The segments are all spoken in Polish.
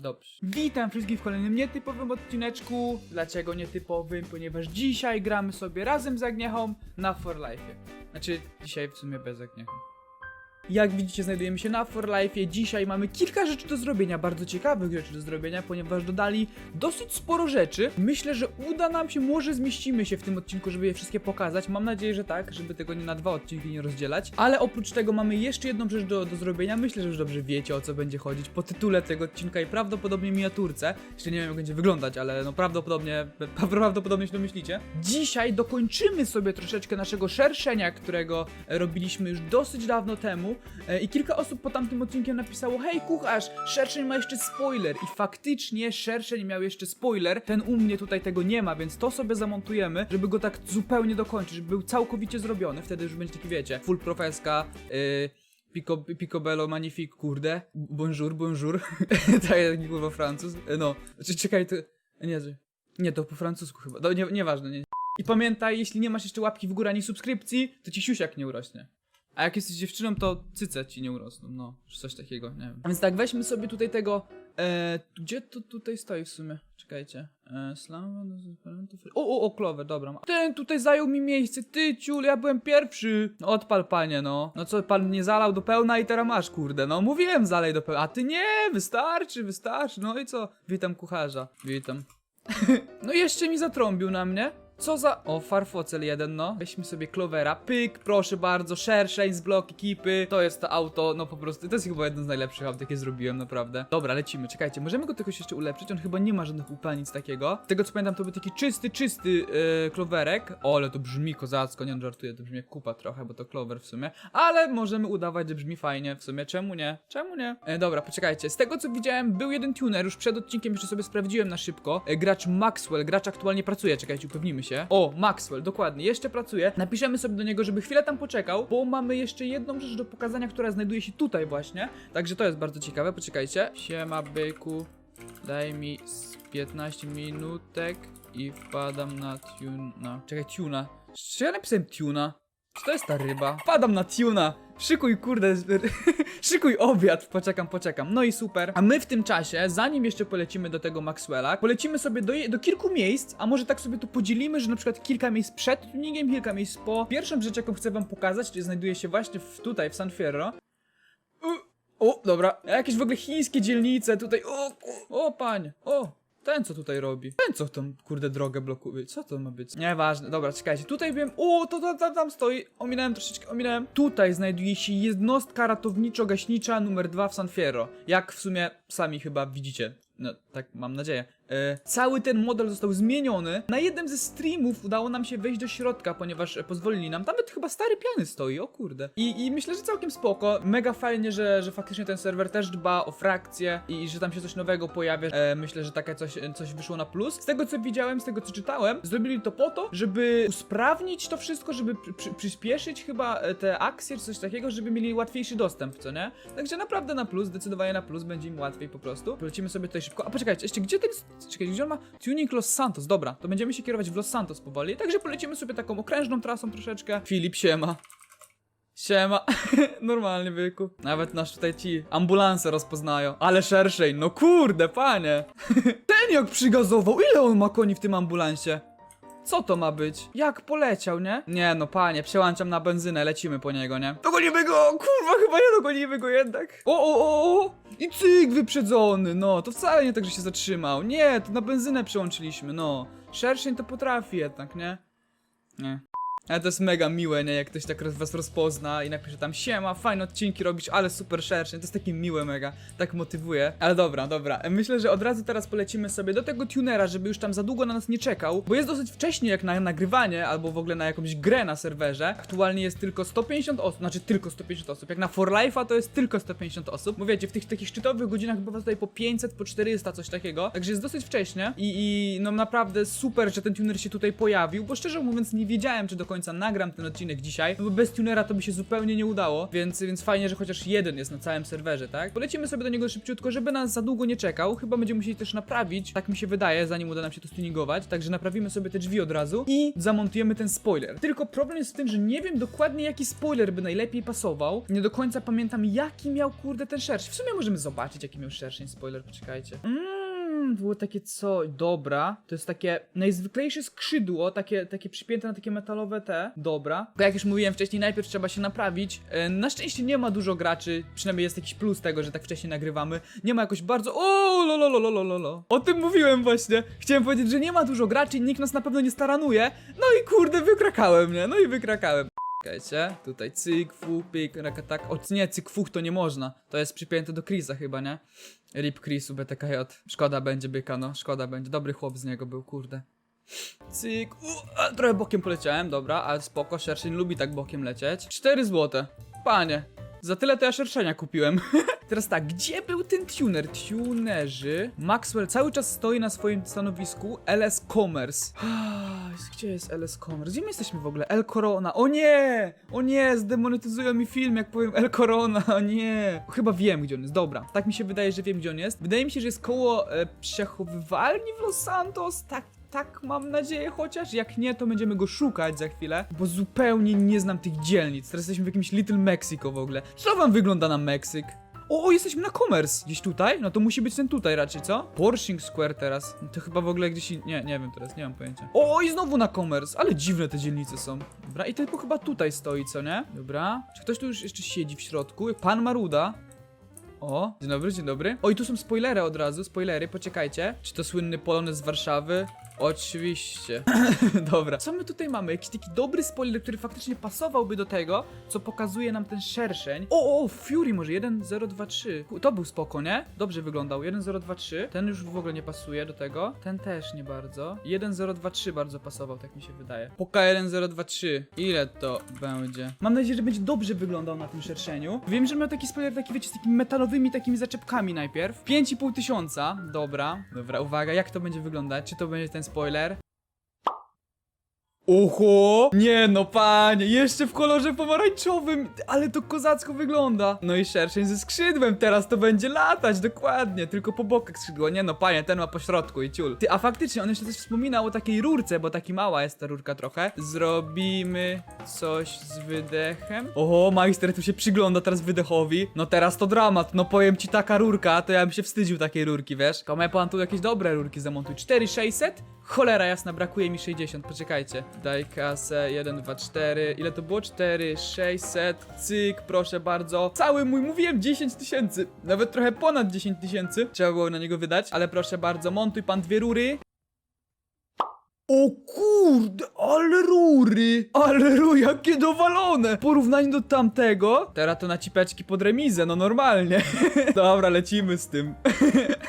Dobrze. Witam wszystkich w kolejnym nietypowym odcineczku. Dlaczego nietypowym? Ponieważ dzisiaj gramy sobie razem z Agniechą na For Life. Znaczy, dzisiaj w sumie bez Agniechy. Jak widzicie, znajdujemy się na For Life. Dzisiaj mamy kilka rzeczy do zrobienia, bardzo ciekawych rzeczy do zrobienia, ponieważ dodali dosyć sporo rzeczy. Myślę, że uda nam się, może zmieścimy się w tym odcinku, żeby je wszystkie pokazać. Mam nadzieję, że tak, żeby tego nie na dwa odcinki nie rozdzielać. Ale oprócz tego mamy jeszcze jedną rzecz do, do zrobienia. Myślę, że już dobrze wiecie o co będzie chodzić po tytule tego odcinka i prawdopodobnie miniaturce. Jeszcze nie wiem jak będzie wyglądać, ale no prawdopodobnie, prawdopodobnie się domyślicie. Dzisiaj dokończymy sobie troszeczkę naszego szerszenia, którego robiliśmy już dosyć dawno temu. E, I kilka osób po tamtym odcinkiem napisało: Hej, kucharz, szerszeń ma jeszcze spoiler. I faktycznie szerszeń miał jeszcze spoiler. Ten u mnie tutaj tego nie ma, więc to sobie zamontujemy, żeby go tak zupełnie dokończyć, żeby był całkowicie zrobiony. Wtedy już będzie taki, wiecie, full profeska. Yy, Pico, picobello magnifique, kurde. Bonjour, bonjour. tak jak kurwa francuz. E, No, znaczy czekaj, to... Nie, nie, to po francusku chyba. No, nie, nieważne, nie. I pamiętaj, jeśli nie masz jeszcze łapki w górę ani subskrypcji, to ci siusiak nie urośnie. A jak jesteś dziewczyną, to cyce ci nie urosną, no, czy coś takiego, nie wiem. Więc tak, weźmy sobie tutaj tego, e, gdzie to tutaj stoi w sumie? Czekajcie. E, o, o, o, Clover, dobra. Ten tutaj zajął mi miejsce, ty ciul, ja byłem pierwszy. No odpal panie, no. No co, pan nie zalał do pełna i teraz masz, kurde, no mówiłem zalej do pełna, a ty nie, wystarczy, wystarczy, no i co? Witam kucharza, witam. No i jeszcze mi zatrąbił na mnie. Co za... O, farfocel jeden, no. Weźmy sobie Clovera. Pyk, proszę bardzo. Szerszeń z blok ekipy. To jest to auto, no po prostu. To jest chyba jedno z najlepszych aut, jakie zrobiłem, naprawdę. Dobra, lecimy. Czekajcie, możemy go jakoś jeszcze ulepszyć? On chyba nie ma żadnych upalnic takiego. Z tego co pamiętam, to był taki czysty, czysty yy, Cloverek. O, ale to brzmi kozacko. Nie, no, żartuję, to brzmi jak kupa trochę, bo to Clover w sumie. Ale możemy udawać, że brzmi fajnie. W sumie, czemu nie? Czemu nie? E, dobra, poczekajcie. Z tego co widziałem, był jeden tuner. Już przed odcinkiem jeszcze sobie sprawdziłem na szybko. E, gracz Maxwell. Gracz aktualnie pracuje. Czekajcie, upewnimy się. O, Maxwell, dokładnie. Jeszcze pracuje. Napiszemy sobie do niego, żeby chwilę tam poczekał, bo mamy jeszcze jedną rzecz do pokazania, która znajduje się tutaj właśnie. Także to jest bardzo ciekawe. Poczekajcie. Siema, byku. Daj mi z 15 minutek i wpadam na tuna. Czekaj, tuna. Czy ja napisałem tuna? Czy to jest ta ryba? Wpadam na tuna. Szykuj, kurde, szykuj obiad. Poczekam, poczekam. No i super. A my w tym czasie, zanim jeszcze polecimy do tego Maxwella, polecimy sobie do, do kilku miejsc, a może tak sobie to podzielimy, że na przykład kilka miejsc przed tuningiem, kilka miejsc po. Pierwszą rzecz, jaką chcę wam pokazać, czyli znajduje się właśnie w, tutaj, w San Fierro. U- O, dobra. Jakieś w ogóle chińskie dzielnice tutaj. O, ku- o, panie. O, ten co tutaj robi? Ten co tą kurde drogę blokuje? Co to ma być? Nieważne, dobra, czekajcie. Tutaj wiem. O, to tam, tam, tam stoi. Ominąłem troszeczkę, ominąłem. Tutaj znajduje się jednostka ratowniczo-gaśnicza numer 2 w San Fierro. Jak w sumie sami chyba widzicie. No, tak mam nadzieję. E, cały ten model został zmieniony. Na jednym ze streamów udało nam się wejść do środka, ponieważ e, pozwolili nam. Tam chyba stary piany stoi, o kurde. I, i myślę, że całkiem spoko. Mega fajnie, że, że faktycznie ten serwer też dba o frakcję i, i że tam się coś nowego pojawia. E, myślę, że takie coś, coś wyszło na plus. Z tego co widziałem, z tego co czytałem, zrobili to po to, żeby usprawnić to wszystko, żeby przy, przy, przyspieszyć chyba e, te akcje czy coś takiego, żeby mieli łatwiejszy dostęp, co nie? Także naprawdę na plus, zdecydowanie na plus, będzie im łatwiej po prostu. Polecimy sobie tutaj szybko. A poczekajcie, jeszcze gdzie ten. Czekaj, gdzie on ma? Tuning Los Santos. Dobra, to będziemy się kierować w Los Santos powoli. Także polecimy sobie taką okrężną trasą troszeczkę. Filip, siema. Siema. Normalnie byku. Nawet nasz tutaj ci ambulanse rozpoznają. Ale szerszej, no kurde, panie. Ten jak przygazował. Ile on ma koni w tym ambulansie? Co to ma być? Jak poleciał, nie? Nie no, panie, przełączam na benzynę, lecimy po niego, nie? Dogonimy go! Kurwa, chyba nie dogonimy go jednak. O, o, o, o! I cyk wyprzedzony, no, to wcale nie tak, że się zatrzymał. Nie, to na benzynę przełączyliśmy, no. Szerszeń to potrafi jednak, nie? Nie. Ale to jest mega miłe, nie? Jak ktoś tak was rozpozna i napisze tam siema, fajne odcinki robić, ale super szerszeń. To jest takie miłe mega, tak motywuje. Ale dobra, dobra. Myślę, że od razu teraz polecimy sobie do tego tunera, żeby już tam za długo na nas nie czekał, bo jest dosyć wcześnie jak na nagrywanie, albo w ogóle na jakąś grę na serwerze. Aktualnie jest tylko 150 osób, znaczy tylko 150 osób. Jak na For Life'a to jest tylko 150 osób. Bo wiecie, w tych takich szczytowych godzinach bywa tutaj po 500, po 400, coś takiego. Także jest dosyć wcześnie i, i no naprawdę super, że ten tuner się tutaj pojawił, bo szczerze mówiąc nie wiedziałem, czy do końca końca nagram ten odcinek dzisiaj, no bo bez tunera to by się zupełnie nie udało, więc, więc fajnie, że chociaż jeden jest na całym serwerze, tak? Polecimy sobie do niego szybciutko, żeby nas za długo nie czekał, chyba będziemy musieli też naprawić, tak mi się wydaje, zanim uda nam się to stuningować, także naprawimy sobie te drzwi od razu i zamontujemy ten spoiler. Tylko problem jest w tym, że nie wiem dokładnie jaki spoiler by najlepiej pasował, nie do końca pamiętam jaki miał kurde ten szerszeń. W sumie możemy zobaczyć jaki miał szerszeń spoiler, poczekajcie. Mmm, było takie co, dobra, to jest takie najzwyklejsze skrzydło, takie, takie przypięte na takie metalowe te, dobra. Jak już mówiłem wcześniej, najpierw trzeba się naprawić. E, Na szczęście nie ma dużo graczy, przynajmniej jest jakiś plus tego, że tak wcześnie nagrywamy. Nie ma jakoś bardzo, o, lo, lo, lo, lo, lo, lo, lo. O tym mówiłem właśnie. Chciałem powiedzieć, że nie ma dużo graczy i nikt nas na pewno nie staranuje. No i kurde, wykrakałem, nie? No i wykrakałem. Czekajcie, tutaj cyk, fu, pyk, rakatak. O nie, cyk, fuch to nie można. To jest przypięte do Chrisa chyba, nie? Rip Chrisu BTKJ. Szkoda będzie byka, no. Szkoda będzie. Dobry chłop z niego był, kurde. Cyk. U, trochę bokiem poleciałem, dobra, ale spoko. Szerszeń lubi tak bokiem lecieć. 4 złote. Panie. Za tyle to ja szerszenia kupiłem. Teraz tak, gdzie był ten tuner? Tunerzy. Maxwell cały czas stoi na swoim stanowisku. LS Commerce. Gdzie jest LS Commerce? Gdzie my jesteśmy w ogóle? El Corona. O nie! O nie! Zdemonetyzują mi film, jak powiem El Corona. O nie! Chyba wiem, gdzie on jest. Dobra. Tak mi się wydaje, że wiem, gdzie on jest. Wydaje mi się, że jest koło e, przechowywalni w Los Santos. Tak tak mam nadzieję chociaż, jak nie, to będziemy go szukać za chwilę, bo zupełnie nie znam tych dzielnic. Teraz jesteśmy w jakimś Little Mexico w ogóle. Co wam wygląda na Meksyk? O, o, jesteśmy na Commerce. Gdzieś tutaj? No to musi być ten tutaj raczej, co? Porshing Square teraz. No to chyba w ogóle gdzieś... Nie, nie wiem teraz, nie mam pojęcia. O, i znowu na Commerce, ale dziwne te dzielnice są. Dobra, i tylko chyba tutaj stoi, co nie? Dobra. Czy ktoś tu już jeszcze siedzi w środku? Pan Maruda. O, dzień dobry, dzień dobry. O, i tu są spoilery od razu, spoilery, poczekajcie. Czy to słynny Polonez z Warszawy? Oczywiście. Dobra. Co my tutaj mamy? Jakiś taki dobry spoiler, który faktycznie pasowałby do tego, co pokazuje nam ten szerszeń. O, o, Fury może 1023. Ku- To był spoko, nie? Dobrze wyglądał. 1023. Ten już w ogóle nie pasuje do tego. Ten też nie bardzo. 1023 bardzo pasował, tak mi się wydaje. Poka 1023. Ile to będzie? Mam nadzieję, że będzie dobrze wyglądał na tym szerszeniu. Wiem, że miał taki spoiler taki, wiecie, z takimi metalowymi takimi zaczepkami najpierw. 5,5 tysiąca. Dobra. Dobra, uwaga, jak to będzie wyglądać? Czy to będzie ten spoiler? Oho! Nie no, panie, jeszcze w kolorze pomarańczowym, ale to kozacko wygląda. No i szerszeń ze skrzydłem, teraz to będzie latać, dokładnie, tylko po bokach skrzydło. Nie no, panie, ten ma po środku i ciul. Ty, a faktycznie, on jeszcze też wspominał o takiej rurce, bo taki mała jest ta rurka trochę. Zrobimy coś z wydechem. Oho, majster tu się przygląda teraz wydechowi. No teraz to dramat, no powiem ci taka rurka, to ja bym się wstydził takiej rurki, wiesz? Komepan tu jakieś dobre rurki zamontuj. 4600? Cholera jasna, brakuje mi 60, poczekajcie. Daj kasę, 1, 2, 4. Ile to było? 4, 600. Cyk, proszę bardzo. Cały mój, mówiłem 10 tysięcy. Nawet trochę ponad 10 tysięcy. Trzeba było na niego wydać, ale proszę bardzo, montuj pan dwie rury. O kurde, ale rury! Ale rury, jakie dowalone! W porównaniu do tamtego, teraz to na cipeczki pod remizę, no normalnie. Dobra, lecimy z tym.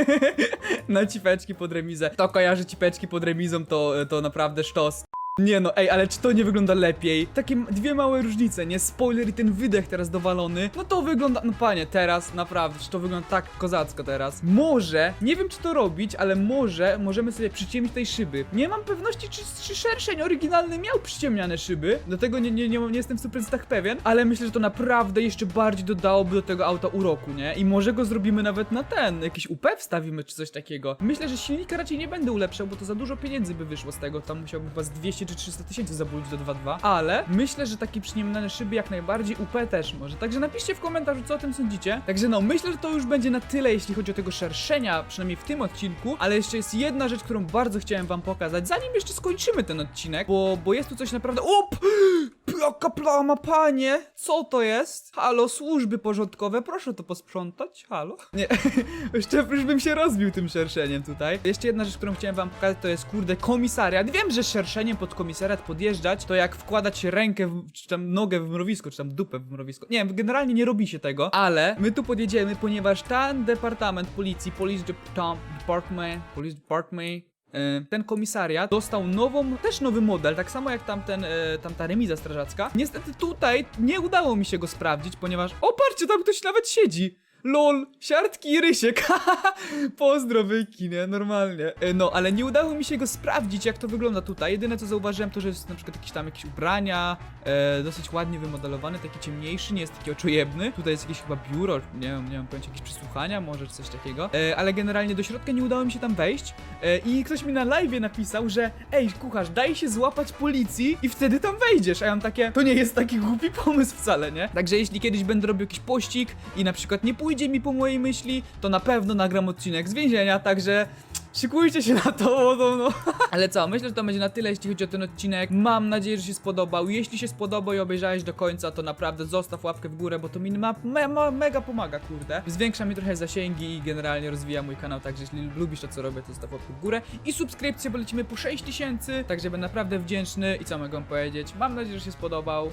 na cipeczki pod remizę. To kojarzy cipeczki pod remizą, to, to naprawdę sztos. Nie no, ej, ale czy to nie wygląda lepiej? Takie dwie małe różnice, nie? Spoiler i ten wydech teraz dowalony. No to wygląda, no panie, teraz naprawdę, czy to wygląda tak kozacko teraz. Może, nie wiem czy to robić, ale może możemy sobie przyciemnić tej szyby. Nie mam pewności, czy, czy szerszeń oryginalny miał przyciemniane szyby. Do tego nie, nie, nie, nie jestem w 100% pewien, ale myślę, że to naprawdę jeszcze bardziej dodałoby do tego auta uroku, nie? I może go zrobimy nawet na ten, jakiś UP wstawimy czy coś takiego. Myślę, że silnika raczej nie będę ulepszał, bo to za dużo pieniędzy by wyszło z tego. Tam musiałbym z 200 czy 300 tysięcy zabulić do 2.2, ale myślę, że takie przyniemne szyby jak najbardziej UP też może. Także napiszcie w komentarzu, co o tym sądzicie. Także no, myślę, że to już będzie na tyle, jeśli chodzi o tego szerszenia, przynajmniej w tym odcinku, ale jeszcze jest jedna rzecz, którą bardzo chciałem wam pokazać, zanim jeszcze skończymy ten odcinek, bo, bo jest tu coś naprawdę... Op! Jaka plama, panie! Co to jest? Halo, służby porządkowe, proszę to posprzątać, halo? Nie, jeszcze już bym się rozbił tym szerszeniem tutaj. Jeszcze jedna rzecz, którą chciałem wam pokazać, to jest kurde komisariat. Wiem, że szerszeniem pod komisariat podjeżdżać, to jak wkładać rękę, w, czy tam nogę w mrowisko, czy tam dupę w mrowisko. Nie wiem, generalnie nie robi się tego, ale my tu podjedziemy, ponieważ ten departament policji, Police Dep- Department, Police Department, E, ten komisariat dostał nową, też nowy model, tak samo jak tamten, e, tamta remiza strażacka. Niestety tutaj nie udało mi się go sprawdzić, ponieważ... O, patrzcie, tam ktoś nawet siedzi! Lol, siartki i rysiek, pozdro wyki, nie, normalnie. E, No, ale nie udało mi się go sprawdzić, jak to wygląda tutaj. Jedyne co zauważyłem to, że jest na przykład jakieś tam jakieś ubrania, e, dosyć ładnie wymodelowany, taki ciemniejszy, nie jest taki oczojebny. Tutaj jest jakieś chyba biuro, nie wiem, nie mam pojęcia, jakieś przesłuchania, może coś takiego. E, ale generalnie do środka nie udało mi się tam wejść. E, I ktoś mi na live napisał, że ej, kucharz, daj się złapać policji i wtedy tam wejdziesz. A ja mam takie, to nie jest taki głupi pomysł wcale, nie? Także jeśli kiedyś będę robił jakiś pościg i na przykład nie pójdzie mi po mojej myśli, to na pewno nagram odcinek z więzienia, także szykujcie się na to, bo to no. Ale co, myślę, że to będzie na tyle, jeśli chodzi o ten odcinek. Mam nadzieję, że się spodobał. Jeśli się spodobał i obejrzałeś do końca, to naprawdę zostaw łapkę w górę, bo to mi ma, me, ma, mega pomaga, kurde. Zwiększa mi trochę zasięgi i generalnie rozwija mój kanał, także jeśli lubisz to, co robię, to zostaw łapkę w górę. I subskrypcję, bo lecimy po 6000, także będę naprawdę wdzięczny. I co mogę powiedzieć? Mam nadzieję, że się spodobał.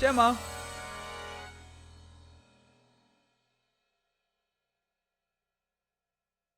Siema!